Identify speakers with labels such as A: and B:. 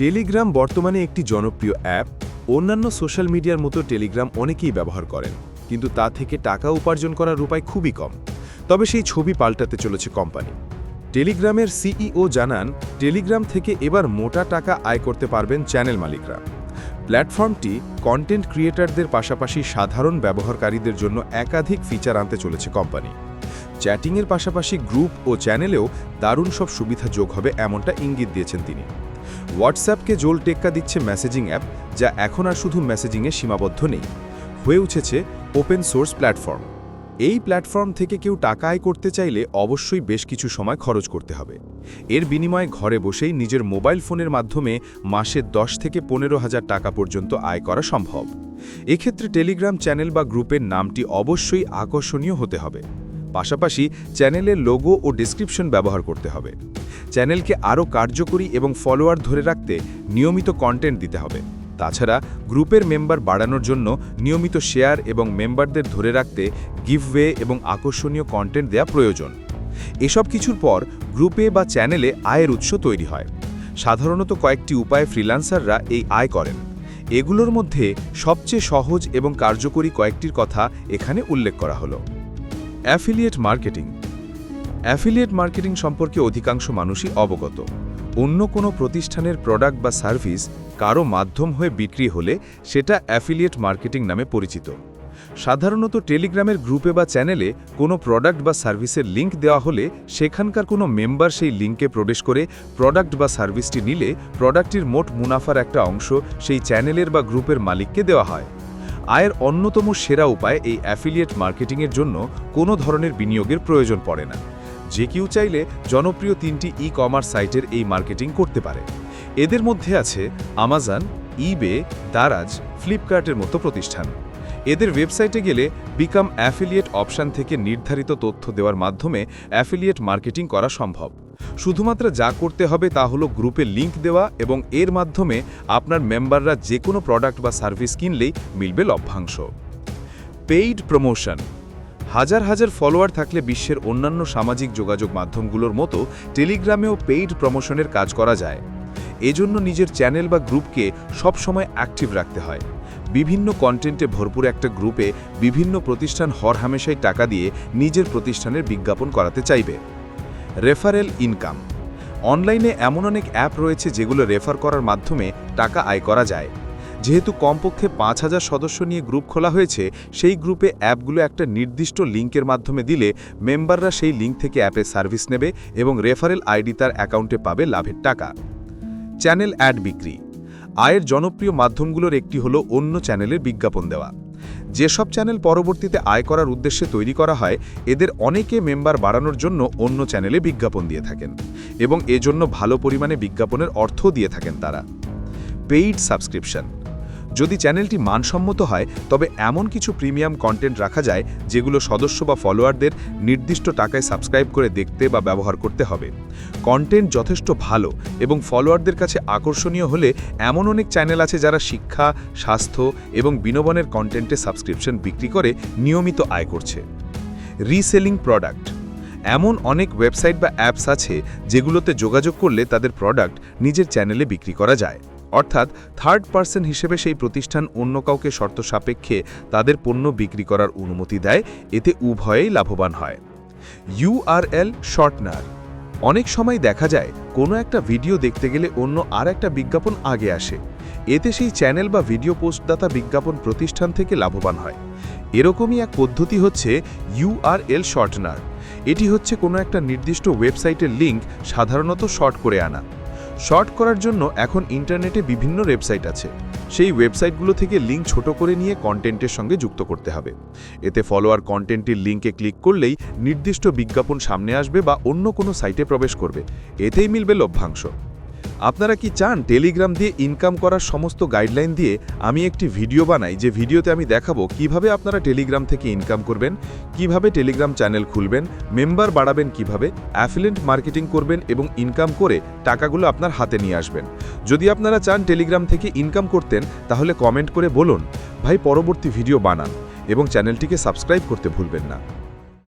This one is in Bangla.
A: টেলিগ্রাম বর্তমানে একটি জনপ্রিয় অ্যাপ। অন্যান্য সোশ্যাল মিডিয়ার মতো টেলিগ্রাম অনেকেই ব্যবহার করেন। কিন্তু তা থেকে টাকা উপার্জন করার উপায় খুবই কম। তবে সেই ছবি পাল্টাতে চলেছে কোম্পানি। টেলিগ্রামের সিইও জানান, টেলিগ্রাম থেকে এবার মোটা টাকা আয় করতে পারবেন চ্যানেল মালিকরা। প্ল্যাটফর্মটি কন্টেন্ট ক্রিয়েটারদের পাশাপাশি সাধারণ ব্যবহারকারীদের জন্য একাধিক ফিচার আনতে চলেছে কোম্পানি। চ্যাটিংয়ের পাশাপাশি গ্রুপ ও চ্যানেলেও দারুণ সব সুবিধা যোগ হবে এমনটা ইঙ্গিত দিয়েছেন তিনি। হোয়াটসঅ্যাপকে জোল টেক্কা দিচ্ছে মেসেজিং অ্যাপ, যা এখন আর শুধু মেসেজিংয়ে সীমাবদ্ধ নেই। হয়ে উঠেছে ওপেন সোর্স প্ল্যাটফর্ম। এই প্ল্যাটফর্ম থেকে কেউ টাকা আয় করতে চাইলে অবশ্যই বেশ কিছু সময় খরচ করতে হবে। এর বিনিময়ে ঘরে বসেই নিজের মোবাইল ফোনের মাধ্যমে মাসে দশ থেকে পনেরো হাজার টাকা পর্যন্ত আয় করা সম্ভব। এক্ষেত্রে টেলিগ্রাম চ্যানেল বা গ্রুপের নামটি অবশ্যই আকর্ষণীয় হতে হবে। পাশাপাশি চ্যানেলের লোগো ও ডিসক্রিপশন ব্যবহার করতে হবে। চ্যানেলকে আরও কার্যকরী এবং ফলোয়ার ধরে রাখতে নিয়মিত কন্টেন্ট দিতে হবে। তাছাড়া গ্রুপের মেম্বার বাড়ানোর জন্য নিয়মিত শেয়ার এবং মেম্বারদের ধরে রাখতে গিভওয়ে এবং আকর্ষণীয় কন্টেন্ট দেওয়া প্রয়োজন। এসব কিছুর পর গ্রুপে বা চ্যানেলে আয়ের উৎস তৈরি হয়। সাধারণত কয়েকটি উপায়ে ফ্রিল্যান্সাররা এই আয় করেন। এগুলোর মধ্যে সবচেয়ে সহজ এবং কার্যকরী কয়েকটির কথা এখানে উল্লেখ করা হলো। অ্যাফিলিয়েট মার্কেটিং অ্যাফিলিয়েট মার্কেটিং সম্পর্কে অধিকাংশ মানুষই অবগত। অন্য কোনো প্রতিষ্ঠানের প্রোডাক্ট বা সার্ভিস কারও মাধ্যম হয়ে বিক্রি হলে সেটা অ্যাফিলিয়েট মার্কেটিং নামে পরিচিত। সাধারণত টেলিগ্রামের গ্রুপে বা চ্যানেলে কোনো প্রোডাক্ট বা সার্ভিসের লিংক দেওয়া হলে সেখানকার কোনো মেম্বার সেই লিঙ্কে প্রবেশ করে প্রোডাক্ট বা সার্ভিসটি নিলে প্রোডাক্টটির মোট মুনাফার একটা অংশ সেই চ্যানেলের বা গ্রুপের মালিককে দেওয়া হয়। আয়ের অন্যতম সেরা উপায় এই অ্যাফিলিয়েট মার্কেটিংয়ের জন্য কোনো ধরনের বিনিয়োগের প্রয়োজন পড়ে না। যে কেউ চাইলে জনপ্রিয় তিনটি ই কমার্স সাইটের এই মার্কেটিং করতে পারে। এদের মধ্যে আছে আমাজন ইবে দারাজ ফ্লিপকার্টের মতো প্রতিষ্ঠান। এদের ওয়েবসাইটে গেলে বিকাম অ্যাফিলিয়েট অপশান থেকে নির্ধারিত তথ্য দেওয়ার মাধ্যমে অ্যাফিলিয়েট মার্কেটিং করা সম্ভব। শুধুমাত্র যা করতে হবে তা হলো গ্রুপে লিংক দেওয়া এবং এর মাধ্যমে আপনার মেম্বাররা যে কোনো প্রোডাক্ট বা সার্ভিস কিনলেই মিলবে লভ্যাংশ। পেইড প্রমোশন হাজার হাজার ফলোয়ার থাকলে বিশ্বের অন্যান্য সামাজিক যোগাযোগ মাধ্যমগুলোর মতো টেলিগ্রামেও পেইড প্রমোশনের কাজ করা যায়। এজন্য নিজের চ্যানেল বা গ্রুপকে সবসময় অ্যাক্টিভ রাখতে হয়। বিভিন্ন কন্টেন্টে ভরপুর একটা গ্রুপে বিভিন্ন প্রতিষ্ঠান হরহামেশাই টাকা দিয়ে নিজের প্রতিষ্ঠানের বিজ্ঞাপন করাতে চাইবে। Referral income. অনলাইনে এমন অনেক অ্যাপ রয়েছে যেগুলো রেফার করার মাধ্যমে টাকা আয় করা যায়। যেহেতু কমপক্ষে পাঁচ হাজার সদস্য নিয়ে গ্রুপ খোলা হয়েছে, সেই গ্রুপে অ্যাপগুলো একটা নির্দিষ্ট লিঙ্কের মাধ্যমে দিলে মেম্বাররা সেই লিঙ্ক থেকে অ্যাপের সার্ভিস নেবে এবং রেফারেল আইডি তার অ্যাকাউন্টে পাবে লাভের টাকা। চ্যানেল অ্যাড বিক্রি। আয়ের জনপ্রিয় মাধ্যমগুলোর একটি হলো অন্য চ্যানেলের বিজ্ঞাপন দেওয়া। যেসব চ্যানেল পরবর্তীতে আয় করার উদ্দেশ্যে তৈরি করা হয়, এদের অনেকে মেম্বার বাড়ানোর জন্য অন্য চ্যানেলে বিজ্ঞাপন দিয়ে থাকেন এবং এজন্য ভালো পরিমাণে বিজ্ঞাপনের অর্থ দিয়ে থাকেন তারা। Paid subscription. যদি চ্যানেলটি মানসম্মত হয়, তবে এমন কিছু প্রিমিয়াম কন্টেন্ট রাখা যায়, যেগুলো সদস্য বা ফলোয়ারদের নির্দিষ্ট টাকায় সাবস্ক্রাইব করে দেখতে বা ব্যবহার করতে হবে। কন্টেন্ট যথেষ্ট ভালো এবং ফলোয়ারদের কাছে আকর্ষণীয় হলে এমন অনেক চ্যানেল আছে যারা শিক্ষা, স্বাস্থ্য এবং বিনোদনের কন্টেন্টে সাবস্ক্রিপশন বিক্রি করে নিয়মিত আয় করছে। Reselling product. এমন অনেক ওয়েবসাইট বা অ্যাপস আছে, যেগুলোতে যোগাযোগ করলে তাদের প্রোডাক্ট নিজের চ্যানেলে বিক্রি করা যায়। অর্থাৎ থার্ড পার্সন হিসেবে সেই প্রতিষ্ঠান অন্য কাউকে শর্ত সাপেক্ষে তাদের পণ্য বিক্রি করার অনুমতি দেয়, এতে উভয়েই লাভবান হয়। ইউআরএল শর্টনার অনেক সময় দেখা যায়, কোনো একটা ভিডিও দেখতে গেলে অন্য আর একটা বিজ্ঞাপন আগে আসে। এতে সেই চ্যানেল বা ভিডিও পোস্টদাতা বিজ্ঞাপন প্রতিষ্ঠান থেকে লাভবান হয়। এরকমই এক পদ্ধতি হচ্ছে ইউআরএল শর্টনার এটি হচ্ছে কোনো একটা নির্দিষ্ট ওয়েবসাইটের লিঙ্ক সাধারণত শর্ট করে আনা। শর্ট করার জন্য এখন ইন্টারনেটে বিভিন্ন ওয়েবসাইট আছে। সেই ওয়েবসাইটগুলো থেকে লিঙ্ক ছোট করে নিয়ে কন্টেন্টের সঙ্গে যুক্ত করতে হবে। এতে ফলোয়ার কন্টেন্টের লিঙ্কে ক্লিক করলেই নির্দিষ্ট বিজ্ঞাপন সামনে আসবে বা অন্য কোনো সাইটে প্রবেশ করবে। এতেই মিলবে লভ্যাংশ। আপনারা কি চান টেলিগ্রাম দিয়ে ইনকাম করার সমস্ত গাইডলাইন দিয়ে আমি একটি ভিডিও বানাই? যে ভিডিওতে আমি দেখাবো কীভাবে আপনারা টেলিগ্রাম থেকে ইনকাম করবেন, কীভাবে টেলিগ্রাম চ্যানেল খুলবেন মেম্বার বাড়াবেন কীভাবে অ্যাফিলেন্ট মার্কেটিং করবেন এবং ইনকাম করে টাকাগুলো আপনার হাতে নিয়ে আসবেন। যদি আপনারা চান টেলিগ্রাম থেকে ইনকাম করতেন, তাহলে কমেন্ট করে বলুন। ভাই, পরবর্তী ভিডিও বানান এবং চ্যানেলটিকে সাবস্ক্রাইব করতে ভুলবেন না।